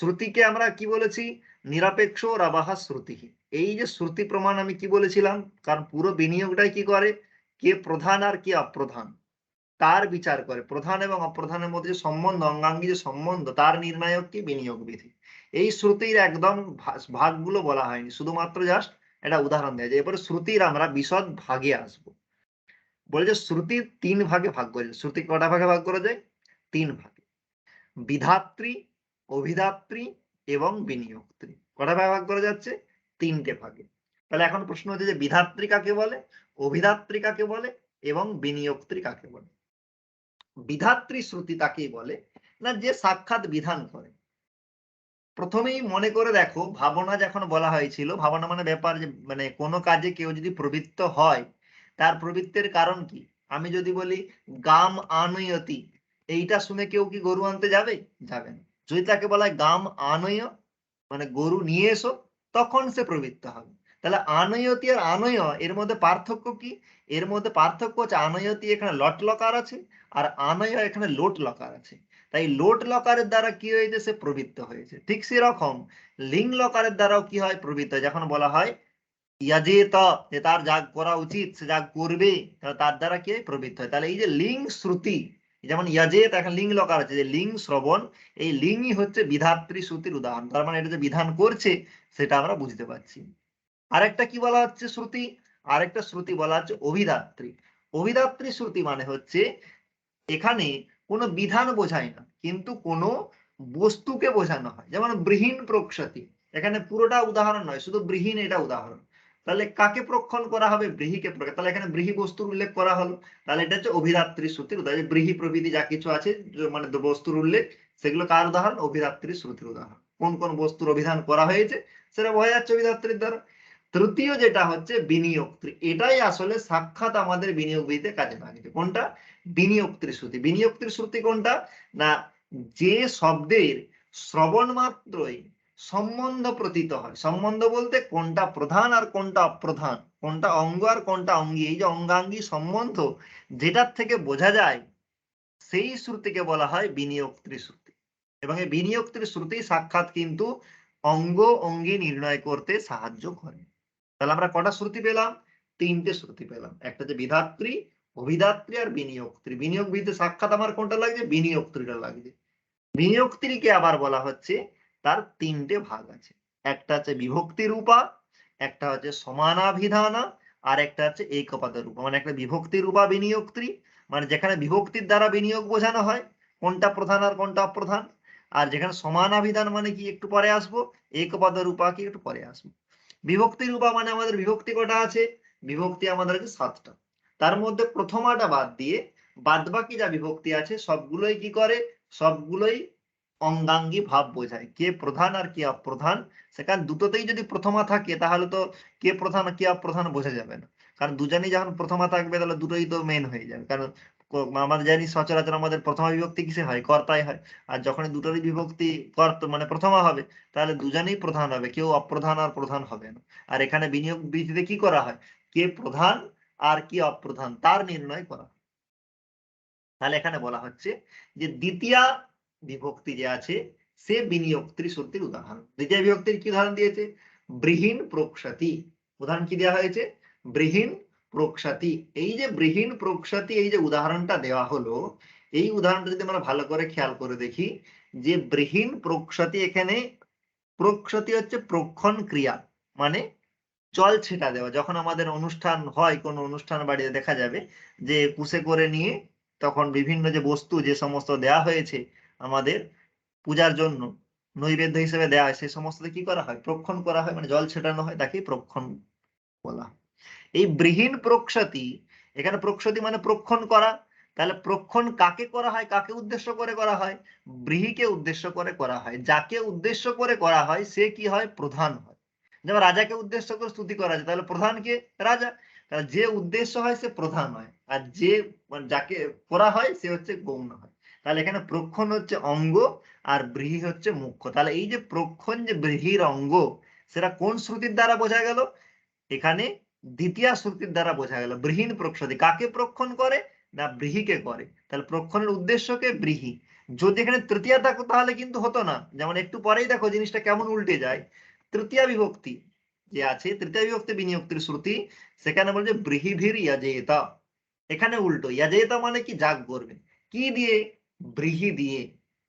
শ্রুতিকে আমরা কি বলেছি? নিরপেক্ষ রাবাহা শ্রুতি। এই যে শ্রুতি প্রমাণ আমি কি বলেছিলাম? কারণ পুরো বিনিয়োগটাই কি করে? কে প্রধান আর কে অপ্রধান? তার বিচার করে। প্রধান এবং অপ্রধানের মধ্যে যে সম্বন্ধ, অঙ্গাঙ্গী যে সম্বন্ধ, তার নির্ণায়ক কি? বিনিয়োগ বিধি এই শ্রুতির একদম ভাগগুলো বলা হয়নি। শুধুমাত্র জাস্ট এটা উদাহরণ দেয় যে এরপরে শ্রুতির আমরা বিশদ ভাগে আসব। বলে যে শ্রুতি তিন ভাগে ভাগ করে শ্রুতি কটা ভাগে ভাগ করা যায়? তিন ভাগে। বিধাত্রী অভিধাত্রী এবং বিনিয়োগত্রী কটা ভাগে করা যাচ্ছে? তিনটে ভাগে। তাহলে এখন প্রশ্ন হচ্ছে যে বিধাত্রী কাকে বলে, অভিধাত্রী কাকে বলে এবং বিনিয়োগত্রী কাকে বলে? বিধাত্রী শ্রুতি তাকেই বলে না যে সাক্ষাৎ বিধান করে। প্রথমেই মনে করে দেখো, ভাবনা যখন বলা হয়েছিল, ভাবনা মানে ব্যাপার যে মানে কোনো কাজে কেউ যদি প্রবৃত্ত হয়, তার প্রবৃত্তের কারণ কি? আমি যদি বলি, গাম আনয়তি, এইটা শুনে কেউ কি গরু আনতে যাবে? যাবে না। যদি তাকে বলা হয় গাম আনয় মানে গরু নিয়ে এসো, তখন সে প্রবৃত্ত হবে। তাহলে আনয়তি আর আনয় এর মধ্যে পার্থক্য কি? এর মধ্যে পার্থক্য হচ্ছে আনয়তি এখানে লট লকার আছে, আর আনয় এখানে লোট লকার আছে। তাই লোট লকারের দ্বারা কি হয়েছে? সে প্রবৃত্ত হয়েছে। ঠিক সেরকম লিং লকারের দ্বারাও কি হয়? প্রবৃত্ত। যখন বলা হয় ইয়াজেত যে তার যা করা উচিত, সে যা করবে তার দ্বারা কি প্রবৃত্ত হয়। তাহলে এই যে লিং শ্রুতি যেমন ইয়াজেত এখন লিঙ্গ লকার আছে, যে লিং শ্রবণ, এই লিঙ্গই হচ্ছে বিধাত্রী শ্রুতির উদাহরণ। তার মানে এটা যে বিধান করছে, সেটা আমরা বুঝতে পারছি। আরেকটা কি বলা হচ্ছে শ্রুতি? আরেকটা শ্রুতি বলা হচ্ছে অভিধাত্রী। অভিধাত্রী শ্রুতি মানে হচ্ছে, এখানে কোনো বিধান বোঝায় না, কিন্তু কোনো বস্তুকে বোঝানো হয়। যেমন বৃহীন প্রক্ষতি এখানে পুরোটা উদাহরণ নয়, শুধু বৃহীন এটা উদাহরণ। তাহলে কাকে প্রক্ষণ করা হবে? ব্রীহিকে প্রক্ষণ তাহলে এখানে ব্রীহি বস্তুর উল্লেখ করা হলো। তাহলে এটা হচ্ছে অভিধাত্রী শ্রুতির উদাহরণ ব্রীহি প্রভৃতি যা কিছু আছে মানে বস্তুর উল্লেখ, সেগুলো কার উদাহরণ? অভিধাত্রী শ্রুতির উদাহরণ। কোন কোন বস্তুর অভিধান করা হয়েছে? সেটা বোঝা যাচ্ছে অভিধাত্রীর দ্বারা। তৃতীয় যেটা হচ্ছে বিনিয়োগত্রী। এটাই আসলে সাক্ষাৎ আমাদের বিনিয়োগ বিধিতে কাজে লাগছে কোনটা? বিনিয়োগত্রী শ্রুতি বিনিয়োগত্রী শ্রুতি কোনটা? না, যে শব্দের শ্রবণ মাত্রই সম্বন্ধ প্রতীত হয়। সম্বন্ধ বলতে কোনটা প্রধান আর কোনটা অপ্রধান? কোনটা অঙ্গ আর কোনটা অঙ্গী? এই যে অঙ্গাঙ্গী সম্বন্ধ যেটার থেকে বোঝা যায়, সেই শ্রুতিকে বলা হয় বিনিয়োগত্রী শ্রুতি এবং এই বিনিয়োগত্রী শ্রুতি সাক্ষাৎ কিন্তু অঙ্গ অঙ্গী নির্ণয় করতে সাহায্য করে। তাহলে আমরা কটা শ্রুতি পেলাম? তিনটে শ্রুতি পেলাম। একটা যে বিধাত্রী, অভিধাত্রী আর বিনিয়োগত্রী। বিনিয়োগ বিধিতে সাক্ষাৎ আমার কোনটা লাগছে? বিনিয়োগত্রীটা লাগছে। বিনিয়োগত্রীকে আবার বলা হচ্ছে তার তিনটে ভাগ আছে। একটা হচ্ছে বিভক্তি রূপা, একটা হচ্ছে সমানাভিধানা, আর একটা হচ্ছে একপাদ রূপা। মানে একটা বিভক্তি রূপা বিনিয়োগত্রী মানে যেখানে বিভক্তির দ্বারা বিনিয়োগ বোঝানো হয়, কোনটা প্রধান আর কোনটা অপ্রধান। আর যেখানে সমানাভিধান মানে কি, একটু পরে আসব, একপাদ রূপা কি, একটু পরে আসব। বিভক্তি রূপা মানে আমাদের বিভক্তি কটা আছে? বিভক্তি আমাদের আছে সাতটা। তার মধ্যে প্রথমাটা বাদ দিয়ে বাদ বাকি যা বিভক্তি আছে, সবগুলোই কি করে? সবগুলোই অঙ্গাঙ্গী ভাব বোঝায় কে প্রধান আর কে অপ্রধান, সেখানে দুটোতেই যদি প্রথমা থাকে, তাহলে তো কে প্রধান কে অপ্রধান বোঝা যাবে না। কারণ দুজনেই যখন প্রথমা থাকবে, তাহলে দুটোই তো মেন হয়ে যাবে। কারণ আমরা জানি সচরাচর আমাদের প্রথমা বিভক্তি কিসে হয়? কর্তায় হয়। আর যখন দুটোরই বিভক্তি কর্ত মানে প্রথমা হবে, তাহলে দুজনেই প্রধান হবে। কেউ অপ্রধান আর প্রধান হবে না। আর এখানে বিনিয়োগ বিধিতে কি করা হয়? কে প্রধান আর কি অপ্রধান, তার নির্ণয় করা হয়। তাহলে এখানে বলা হচ্ছে যে দ্বিতীয়া বিভক্তি যে আছে, সে বিনিয়োগত্রী শ্রুতির উদাহরণ। দ্বিতীয় বিভক্তির কি উদাহরণ দিয়েছে? বৃহীন প্রক্ষতি উদাহরণ কি দেওয়া হয়েছে? বৃহীন প্রক্ষতি এই যে বৃহীন প্রক্ষতি এই যে উদাহরণটা দেওয়া হলো, এই উদাহরণটা যদি আমরা ভালো করে খেয়াল করে দেখি, যে বৃহীন প্রক্ষতি এখানে প্রক্ষতি হচ্ছে প্রক্ষণ ক্রিয়া মানে জল ছেটা দেওয়া। যখন আমাদের অনুষ্ঠান হয়, কোন অনুষ্ঠান বাড়িতে দেখা যাবে, যে কুশে করে নিয়ে তখন বিভিন্ন যে বস্তু, যে সমস্ত দেয়া হয়েছে আমাদের পূজার জন্য নৈবেদ্য হিসেবে দেওয়া হয়। সেই সমস্ত কি করা হয়? প্রক্ষণ করা হয় মানে জল ছেটানো হয় তাকে প্রক্ষণ বলা এই বৃহীন প্রক্ষতি, এখানে প্রক্ষতি মানে প্রক্ষণ করা। তাহলে প্রক্ষণ কাকে করা হয়? কাকে উদ্দেশ্য করে করা হয়? ব্রীহিকে উদ্দেশ্য করে করা হয়। যাকে উদ্দেশ্য করে করা হয়, সে কি হয়? প্রধান হয়। যেমন রাজাকে উদ্দেশ্য করে স্তুতি করা যায় তাহলে প্রধান কে? রাজা। তাহলে যে উদ্দেশ্য হয়, সে প্রধান হয়। আর যে মানে যাকে করা হয়, সে হচ্ছে গৌণ হয়। তাহলে এখানে প্রক্ষণ হচ্ছে অঙ্গ আর ব্রীহি হচ্ছে মুখ্য। তাহলে এই যে প্রক্ষণ যে ব্রীহির অঙ্গ, সেটা কোন শ্রুতির দ্বারা বোঝা গেল? এখানে দ্বিতীয় শ্রুতির দ্বারা বোঝা গেল। বৃহীন প্রক্ষতি কাকে প্রক্ষণ করে? না, ব্রীহিকে করে। তাহলে প্রক্ষণের উদ্দেশ্যকে ব্রীহি। যদি এখানে তৃতীয়া থাকতো তাহলে কিন্তু হতো না। যেমন একটু পরেই দেখো জিনিসটা কেমন উল্টে যায়। তৃতীয় বিভক্তি যে আছে, তৃতীয় বিভক্তি বিনিয়োক্তির শ্রুতি, সেখানে বলছে ব্রিহিভির ইয়াজেতা এখানে উল্টো। ইয়াজেতা মানে কি? জাগ করবে। কি দিয়ে? ব্রিহি দিয়ে।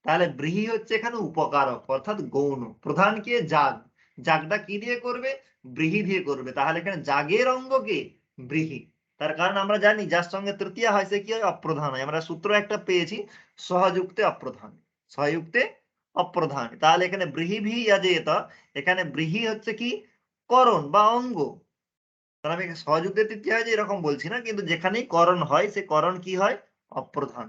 তাহলে ব্রিহি হচ্ছে এখানে উপকারক, অর্থাৎ গৌণ। প্রধান কে? জাগ। জাগটা কি দিয়ে করবে? ব্রিহি দিয়ে করবে। তাহলে এখানে জাগের অঙ্গ কে? ব্রিহি। তার কারণ আমরা জানি, যার সঙ্গে তৃতীয় হয়, সে কি হয়? অপ্রধান হয়। আমরা সূত্র একটা পেয়েছি, সহযুক্তে অপ্রধান। সহযুক্তে অপ্রধান। তাহলে এখানে ব্রিহি ভি ইয়াজেত এখানে ব্রিহি হচ্ছে কি? করণ বা অঙ্গ। আমি সহযুক্তে তৃতীয় হয় যে এরকম বলছি না, কিন্তু যেখানেই করণ হয়, সে করণ কি হয়? অপ্রধান।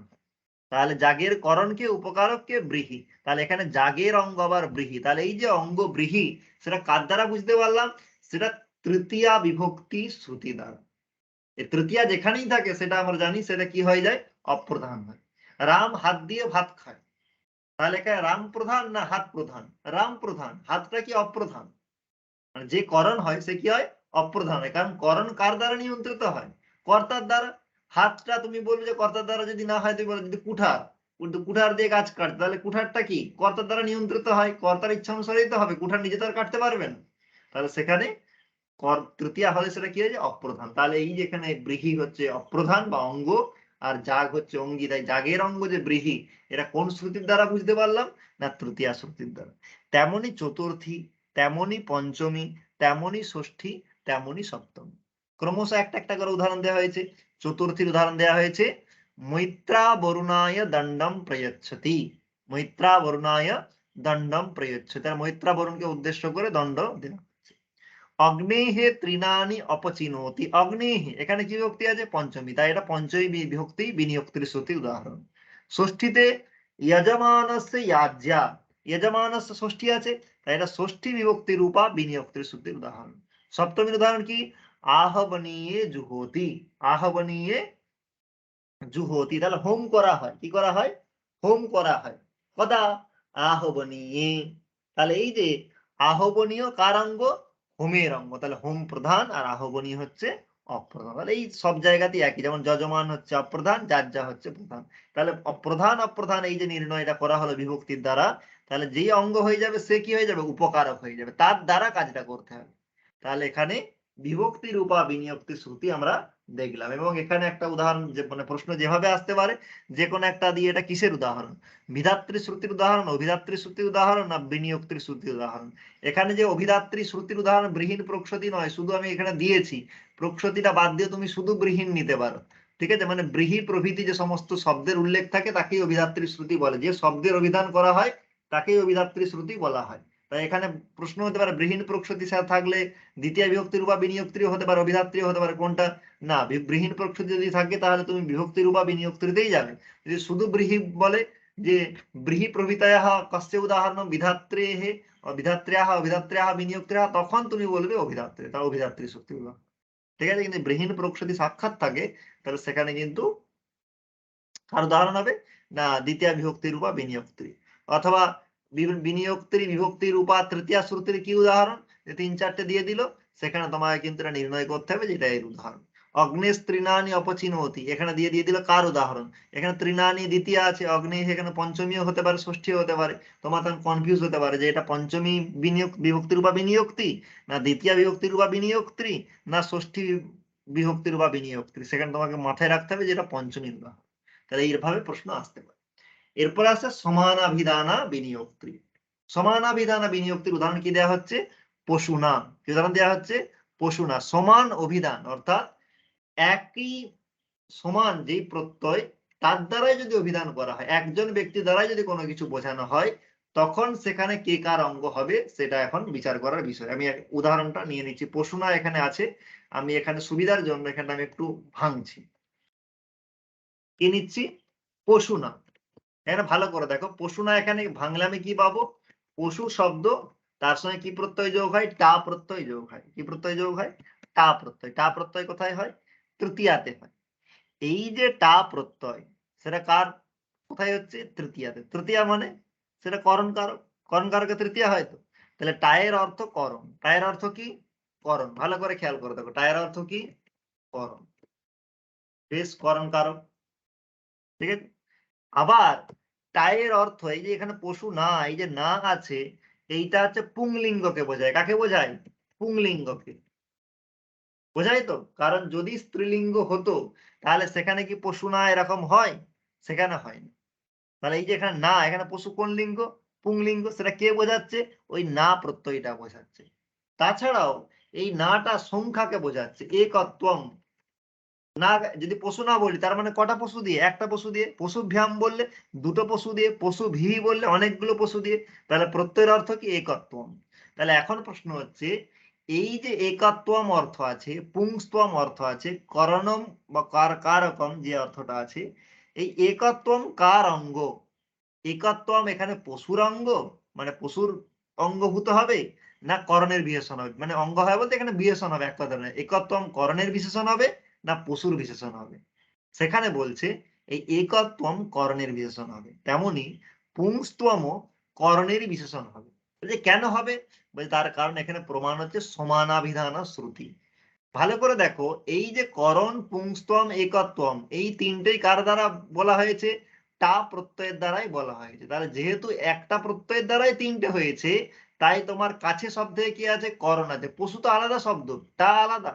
তাহলে জাগের করণকে, উপকারককে ব্রিহি। তাহলে এখানে জাগের অঙ্গ আবার ব্রিহি। তাহলে এই যে অঙ্গ ব্রিহি, সেটা কার দ্বারা বুঝতে পারলাম? সেটা তৃতীয়া বিভক্তি শ্রুতি দ্বারা। এই তৃতীয়া যেখানেই থাকে, সেটা আমরা জানি, সেটা কি হয়ে যায়? অপ্রধান হয়। রাম হাত দিয়ে ভাত খায়। তাহলে এখানে রাম প্রধান না হাত প্রধান? রাম প্রধান। হাতটা কি অপ্রধান? মানে যে করণ হয়, সে কি হয়? অপ্রধান হয়। কারণ করণ কার দ্বারা নিয়ন্ত্রিত হয়? কর্তার দ্বারা। হাতটা তুমি বলবে যে কর্তার দ্বারা যদি না হয়, তুমি বলো যদি কুঠার কিন্তু কুঠার দিয়ে গাছ কাটতে, তাহলে কুঠারটা কি? কর্তার দ্বারা নিয়ন্ত্রিত হয়, কর্তার ইচ্ছা অনুসারেই তো হবে, কুঠার নিজে তো আর কাটতে পারবেন তাহলে সেখানে তৃতীয় হলে সেটা কি হয়েছে? অপ্রধান। তাহলে এই যেখানে বৃহি হচ্ছে অপ্রধান বা অঙ্গ, আর জাগ হচ্ছে অঙ্গি। তাই জাগের অঙ্গ যে বৃহি, এটা কোন শ্রুতির দ্বারা বুঝতে পারলাম? না, তৃতীয় শ্রুতির দ্বারা। তেমনি চতুর্থী, তেমনি পঞ্চমী, তেমনি ষষ্ঠী, তেমনি সপ্তমী। ক্রমশ একটা একটা করে উদাহরণ দেওয়া হয়েছে। চতুর্থীর উদাহরণ দেওয়া হয়েছে, মৈত্রা বরুণায় দণ্ডম প্রয়চ্ছতি। মৈত্রা বরুণায় দণ্ডম প্রয়চ্ছতি। আর মৈত্রা বরুণকে উদ্দেশ্য করে দণ্ড দেওয়া অগ্নেহে ত্রিনানি অপচিনতি। অগ্নেহে, এখানে কি বিভক্তি আছে? পঞ্চমী। তাই এটা পঞ্চমী বিভক্তি বিনিয়োক্তির শ্রুতি উদাহরণ। ষষ্ঠীতে, যজমানস্য ইয়াজ্ঞা যজমানস্য ষষ্ঠী আছে, তাই এটা ষষ্ঠী বিভক্তি রূপা বিনিয়োক্তির শ্রুতির উদাহরণ। সপ্তমীর উদাহরণ কি? আহবনীয়ে জুহতি আহবনীয়ে জুহতি। তাহলে হোম করা হয়, কি করা হয়? হোম করা হয়। কদা? আহবনীয়ে। তাহলে এই যে আহবনীয় কার হোমের অঙ্গ। তাহলে হোম প্রধান আর আহবনীয় হচ্ছে অপ্রধান। তাহলে এই সব একই। যেমন যজমান হচ্ছে অপ্রধান, যার যা হচ্ছে প্রধান। তাহলে অপ্রধান অপ্রধান এই যে নির্ণয়টা করা হলো বিভক্তির দ্বারা, তাহলে যেই অঙ্গ হয়ে যাবে সে কি হয়ে যাবে? উপকারক হয়ে যাবে। তার দ্বারা কাজটা করতে হবে। তাহলে এখানে বিভক্তি রূপা বিনিয়োক্তি শ্রুতি আমরা দেখলাম। এবং এখানে একটা উদাহরণ যে মানে প্রশ্ন যেভাবে আসতে পারে, যে কোনো একটা দিয়ে এটা কিসের উদাহরণ? বিধাত্রী শ্রুতির উদাহরণ, অভিধাত্রী শ্রুতির উদাহরণ না বিনিয়োক্তির শ্রুতির উদাহরণ? এখানে যে অভিধাত্রী শ্রুতির উদাহরণ বৃহীন প্রক্ষতি নয়, শুধু আমি এখানে দিয়েছি। প্রক্ষতিটা বাদ দিয়ে তুমি শুধু বৃহীন নিতে পারো। ঠিক আছে? মানে বৃহি প্রভৃতি যে সমস্ত শব্দের উল্লেখ থাকে, তাকেই অভিধাত্রী শ্রুতি বলে। যে শব্দের অভিধান করা হয়, তাকেই অভিধাত্রী শ্রুতি বলা হয়। এখানে প্রশ্ন হতে পারে, বৃহীন প্রক্ষতি সাথে থাকলে দ্বিতীয় বিভক্তি রূপা বিনিয়োক্তিও হতে পারে অভিধাত্রীও হতে পারে, কোনটা? না বৃহীন প্রক্ষতি যদি থাকে তাহলে তুমি বিভক্তি রূপা বিনিয়োক্তিতেই যাবে। যদি শুধু বৃহি বলে যে বৃহি প্রভৃতায় কস্য উদাহরণ বিধাত্রে হে বিধাত্র্যাহ অভিধাত্র্যাহ বিনিয়োক্ত্র্যাহ তখন তুমি বলবে অভিধাত্রী তার অভিধাত্রী শক্তি উদাহরণ ঠিক আছে, কিন্তু বৃহীন প্রক্ষতি সাক্ষাৎ থাকে, তাহলে সেখানে কিন্তু আর উদাহরণ হবে, না, দ্বিতীয় বিভক্তি রূপা বিনিয়োক্তি অথবা বি- বিনিয়োক্তি বিভক্তি রূপা তৃতীয় শ্রুতির কি উদাহরণ? তিন চারটে দিয়ে দিল, সেখানে তোমাকে কিন্তু নির্ণয় করতে হবে যেটা এর উদাহরণ। অগ্নেশ এখানে দিয়ে দিয়ে দিল কার উদাহরণ? এখানে দ্বিতীয় আছে এখানে হতে পারে হতে পারে। তোমার তখন কনফিউজ হতে পারে যে এটা পঞ্চমী বিনিয়োগ বিভক্তি রূপা বিনিয়োক্তি না দ্বিতীয় বিভক্তি রূপা বিনিয়োক্তি না ষষ্ঠী বিভক্তি রূপা বিনিয়োক্তি সেখানে তোমাকে মাথায় রাখতে হবে যেটা পঞ্চমী উদাহরণ। তাহলে এইভাবে প্রশ্ন আসতে পারে। এরপর আসে সমানাভিধানা বিনিয়োক্তি সমানাভিধানা বিনিয়োক্তির উদাহরণ কি দেওয়া হচ্ছে? পশুনা। কি উদাহরণ দেওয়া হচ্ছে? পশুনা। সমান অভিধান, অর্থাৎ একই সমান যেই প্রত্যয়, তার দ্বারাই যদি অভিধান করা হয়, একজন ব্যক্তি দ্বারাই যদি কোনো কিছু বোঝানো হয়, তখন সেখানে কে কার অঙ্গ হবে, সেটা এখন বিচার করার বিষয়। আমি উদাহরণটা নিয়ে নিচ্ছি। পশুনা এখানে আছে, আমি এখানে সুবিধার জন্য এখানে আমি একটু ভাঙছি। কি নিচ্ছি পশুনা। এখানে ভালো করে দেখো। পশুনা এখানে ভাঙলে আমি কি পাবো? পশু শব্দ, তার সঙ্গে কি প্রত্যয় যোগ হয়? টা প্রত্যয় যোগ হয়। কি প্রত্যয় যোগ হয়? টা প্রত্যয়। টা প্রত্যয় কোথায় হয়? তৃতীয়াতে হয়। এই যে টা প্রত্যয়, সেটা কার, কোথায় হচ্ছে? তৃতীয়াতে। তৃতীয়া মানে সেটা করণ কারক। করণ কারকে তৃতীয়া হয় তো? তাহলে টায়ের অর্থ করণ। টায়ের অর্থ কি? করণ। ভালো করে খেয়াল করে দেখো। টায়ের অর্থ কি? করণ। বেশ করণ কারক। ঠিক আছে? আবার টায়ের অর্থ, এই যে এখানে পশু না, এই যে না আছে, এইটা হচ্ছে পুংলিঙ্গকে বোঝায়। কাকে বোঝায়? পুংলিঙ্গকে। বোঝাই তো? কারণ যদি স্ত্রীলিঙ্গ হতো, তাহলে সেখানে কি পশু না এরকম হয়? সেখানে হয় না। তাহলে এই যে এখানে না, এখানে পশু কোন লিঙ্গ? পুংলিঙ্গ। সেটা কে বোঝাচ্ছে? ওই না প্রত্যয়টা বোঝাচ্ছে। তাছাড়াও এই নাটা সংখ্যাকে বোঝাচ্ছে। একত্বম না, যদি পশু না বলি, তার মানে কটা পশু দিয়ে? একটা পশু দিয়ে? পশু ভ্যাম বললে দুটো পশু দিয়ে, পশু ভি বললে অনেকগুলো পশু দিয়ে। তাহলে প্রত্যয়ের অর্থ কি? একত্বম। তাহলে এখন প্রশ্ন হচ্ছে, এই যে একত্বম অর্থ আছে, পুংস্তম অর্থ আছে, করণম বা কার কারকম যে অর্থটা আছে, এই একত্বম কার অঙ্গ? একত্বম এখানে পশুর অঙ্গ? মানে পশুর অঙ্গভূত হবে? না, করণের বিশেষণ হবে? মানে অঙ্গ হয় বলতে এখানে বিশেষণ হবে এক কথা নয় একত্বম করণের বিশেষণ হবে না পশুর বিশেষণ হবে। সেখানে বলছে, এই একত্বম করণের বিশেষণ হবে। তেমনি পুংস্তম করণের বিশেষণ হবে। যে কেন হবে? বলে তার কারণ এখানে প্রমাণ হচ্ছে সমানাভিধান শ্রুতি। ভালো করে দেখো, এই যে করণ, পুংস্তম একত্বম এই তিনটেই কার দ্বারা বলা হয়েছে? টা প্রত্যয়ের দ্বারাই বলা হয়েছে। তাহলে যেহেতু একটা প্রত্যয়ের দ্বারাই তিনটে হয়েছে, তাই তোমার কাছে শব্দে কি আছে? করণ আছে। পশু তো আলাদা শব্দ, টা আলাদা।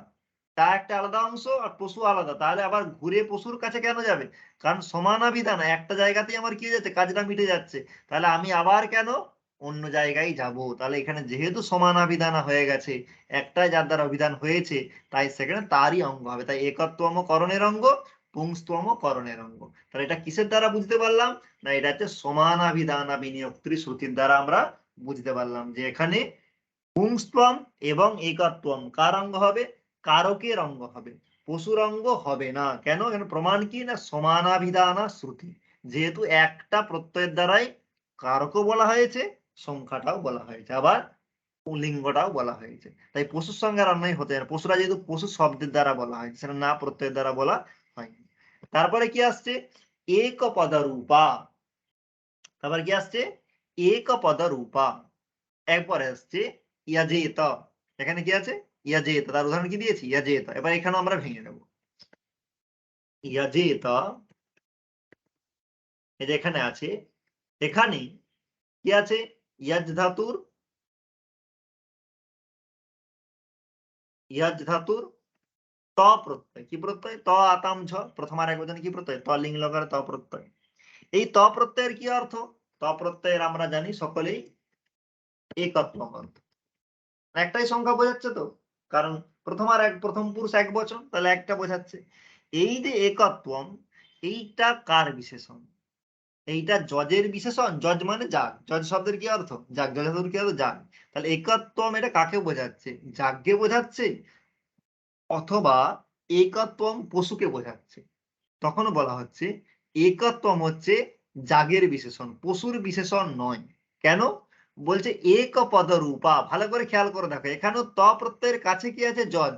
তা একটা আলাদা অংশ আর পশু আলাদা। তাহলে আবার ঘুরে পশুর কাছে কেন যাবে? কারণ সমানাবিধান একটা জায়গাতেই আমার কি যাচ্ছে? কাজটা মিটে যাচ্ছে। তাহলে আমি আবার কেন অন্য জায়গায় যাব? তাহলে এখানে যেহেতু সমানাবিধান হয়ে গেছে, একটাই যার দ্বারা অভিধান হয়েছে, তাই সেখানে তারই অঙ্গ হবে। তাই একত্বম করণের অঙ্গ, পুংস্তম করণের অঙ্গ। তাহলে এটা কিসের দ্বারা বুঝতে পারলাম? না, এটা হচ্ছে সমানাভিধানা বিনিয়োগত্রী শ্রুতির দ্বারা আমরা বুঝতে পারলাম যে এখানে পুংস্তম এবং একত্বম কার অঙ্গ হবে? কারকের অঙ্গ হবে? পশুর অঙ্গ হবে না। কেন? এখানে প্রমাণ কি? না সমানাভিধানা শ্রুতি। যেহেতু একটা প্রত্যয়ের দ্বারাই কারকও বলা হয়েছে, সংখ্যাটাও বলা হয়েছে। আবার লিঙ্গটাও বলা হয়েছে। তাই পশুর সঙ্গে অন্যায় হতে পারে পশুরা যেহেতু পশু শব্দের দ্বারা বলা হয়েছে সেটা না প্রত্যয়ের দ্বারা বলা হয়নি। তারপরে কি আসছে? এক পদরূপা তারপরে কি আসছে? এক পদরূপা একবারে আসছে ইয়াজেত এখানে কি আছে? ইয়াজেত, তার উদাহরণ কি দিয়েছি? ইয়াজেত। এবার এখানে আমরা ভেঙে নেব। ইয়াজেত, এই যে এখানে আছে এখানে কি আছে? ইয়াজ ধাতুর ইয়াজ ধাতুর ত প্রত্যয়। কি প্রত্যয়? ত, আতাম, ঝ। প্রথম আর এক বচনে কি প্রত্যয়? ত লিঙ্গ লগারে ত প্রত্যয়। এই ত প্রত্যয়ের কি অর্থ? ত প্রত্যয়ের আমরা জানি সকলেই একত্ব অর্থ একটাই সংখ্যা বোঝাচ্ছে তো? কারণ প্রথম আর এক, প্রথম পুরুষ এক বচন, তাহলে একটা বোঝাচ্ছে। এই যে একত্বম, এইটা কার বিশেষণ? এইটা জজের বিশেষণ জজ মানে যাগ। জজ শব্দের কি অর্থ? যাগ। জজ শব্দের কি অর্থ? যাগ। তাহলে একত্বম এটা কাকে বোঝাচ্ছে? যাগকে বোঝাচ্ছে অথবা একত্বম পশুকে বোঝাচ্ছে। তখনও বলা হচ্ছে, একত্বম হচ্ছে জাগের বিশেষণ, পশুর বিশেষণ নয়। কেন? বলছে এক পদ রূপা ভালো করে খেয়াল করে দেখো, এখানেও ত প্রত্যয়ের কাছে কি আছে? জজ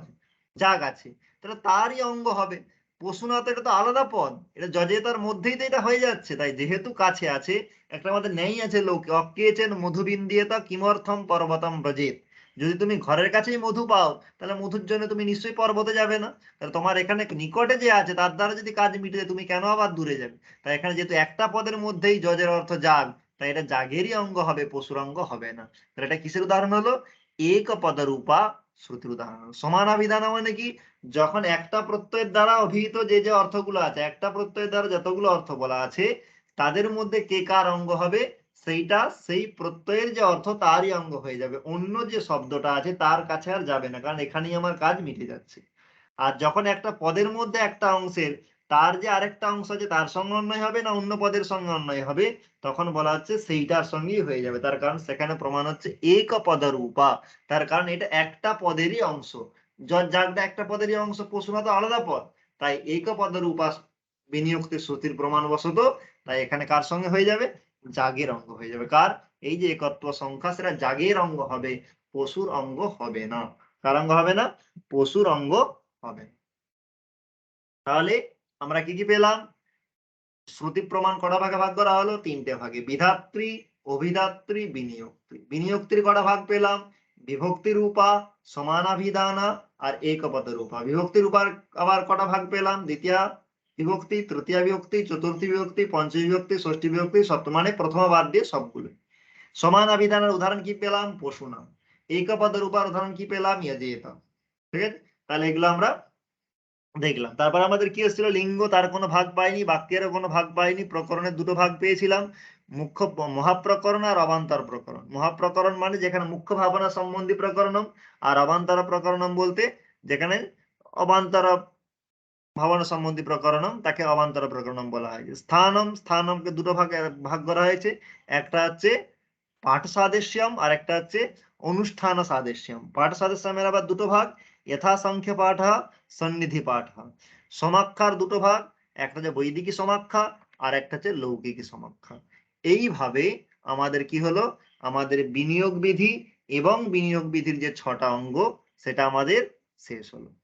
জাগ আছে। তাহলে তারই অঙ্গ হবে। পশু না তো এটা তো আলাদা পদ। এটা জজেতার মধ্যেই তো এটা হয়ে যাচ্ছে। তাই যেহেতু কাছে আছে, একটা আমাদের নেই আছে লোক। অকেচেন মধুবিন্দিয়তা কিমর্থম পর্বতম ব্রজেত। যদি তুমি ঘরের কাছেই মধু পাও, তাহলে মধুর জন্য তুমি নিশ্চয়ই পর্বতে যাবে না। তাহলে তোমার এখানে নিকটে যে আছে, তার দ্বারা যদি কাজ মিটে যায়, তুমি কেন আবার দূরে যাবে? তাই এখানে যেহেতু একটা পদের মধ্যেই জজের অর্থ জাগ তাই এটা জাগেরই অঙ্গ হবে, পশুর অঙ্গ হবে না। তাহলে এটা কিসের উদাহরণ হলো? এক পদরূপা শ্রুতির উদাহরণ। হলো। সমানাভিধান মানে কি? যখন একটা প্রত্যয়ের দ্বারা অভিহিত যে যে অর্থগুলো আছে, একটা প্রত্যয়ের দ্বারা যতগুলো অর্থ বলা আছে, তাদের মধ্যে কে কার অঙ্গ হবে? সেইটা সেই প্রত্যয়ের যে অর্থ, তারই অঙ্গ হয়ে যাবে। অন্য যে শব্দটা আছে, তার কাছে আর যাবে না, কারণ এখানেই আমার কাজ মিটে যাচ্ছে। আর যখন একটা পদের মধ্যে একটা অংশের তার যে আরেকটা অংশ আছে, তার সঙ্গে অন্যয় হবে না অন্য পদের সঙ্গে অন্যয় হবে? তখন বলা হচ্ছে সেইটার সঙ্গেই হয়ে যাবে। তার কারণ সেখানে প্রমাণ হচ্ছে এক পদরূপা তার কারণ এটা একটা পদেরই অংশ। জাগটা একটা পদেরই অংশ পশুরা তো আলাদা পদ। তাই এক পদরূপা বিনিয়োগতে শ্রুতির প্রমাণ বশত তাই এখানে কার সঙ্গে হয়ে যাবে? জাগের অঙ্গ হয়ে যাবে। কার? এই যে একত্ব সংখ্যা, সেটা জাগের অঙ্গ হবে, পশুর অঙ্গ হবে না। কার অঙ্গ হবে না? পশুর অঙ্গ হবে। তাহলে আমরা কি কি পেলাম? শ্রুতি প্রমাণ কটা ভাগে ভাগ করা হলো? তিনটে ভাগে। বিধাত্রী, অভিধাত্রী বিনিয়োগত্রী বিনিয়োগত্রী কটা ভাগ পেলাম? বিভক্তি রূপা, সমানাভিধানা আর একপদ রূপা। বিভক্তি রূপার আবার কটা ভাগ পেলাম? দ্বিতীয় বিভক্তি, তৃতীয় বিভক্তি, চতুর্থী বিভক্তি, পঞ্চমী বিভক্তি, ষষ্ঠী বিভক্তি, সপ্তম মানে প্রথম বাদ দিয়ে সবগুলো। সমান অভিধানের উদাহরণ কি পেলাম? পশু নাম। একপদ রূপার উদাহরণ কি পেলাম? ইয়জেয়তাম ঠিক আছে? তাহলে এগুলো আমরা দেখলাম। তারপর আমাদের কি এসেছিল লিঙ্গ তার কোনো ভাগ পাইনি, বাক্যেরও কোনো ভাগ পাইনি, প্রকরণের দুটো ভাগ পেয়েছিলাম। মুখ্য মহাপ্রকরণ আর অবান্তর প্রকরণ। মহাপ্রকরণ মানে যেখানে মুখ্য ভাবনা সম্বন্ধী প্রকরণম আর অবান্তর প্রকরণম বলতে যেখানে অবান্তর ভাবনা সম্বন্ধী প্রকরণম, তাকে অবান্তর প্রকরণম বলা হয়। স্থানম, স্থানমকে দুটো ভাগে ভাগ করা হয়েছে। একটা হচ্ছে পাঠ সাদেশ্যম আর একটা হচ্ছে অনুষ্ঠান সাদৃশ্যম পাঠ সাদেশ্যমের আবার দুটো ভাগ। যথাসংখ্য পাঠ সন্নিধি পাঠ সমাক্ষার দুটো ভাগ, একটা হচ্ছে বৈদিকী সমাক্ষা আর একটা হচ্ছে লৌকিকী সমাক্ষা এইভাবে আমাদের কি হলো? আমাদের বিনিয়োগ বিধি এবং বিনিয়োগ বিধির যে ছটা অঙ্গ, সেটা আমাদের শেষ হলো।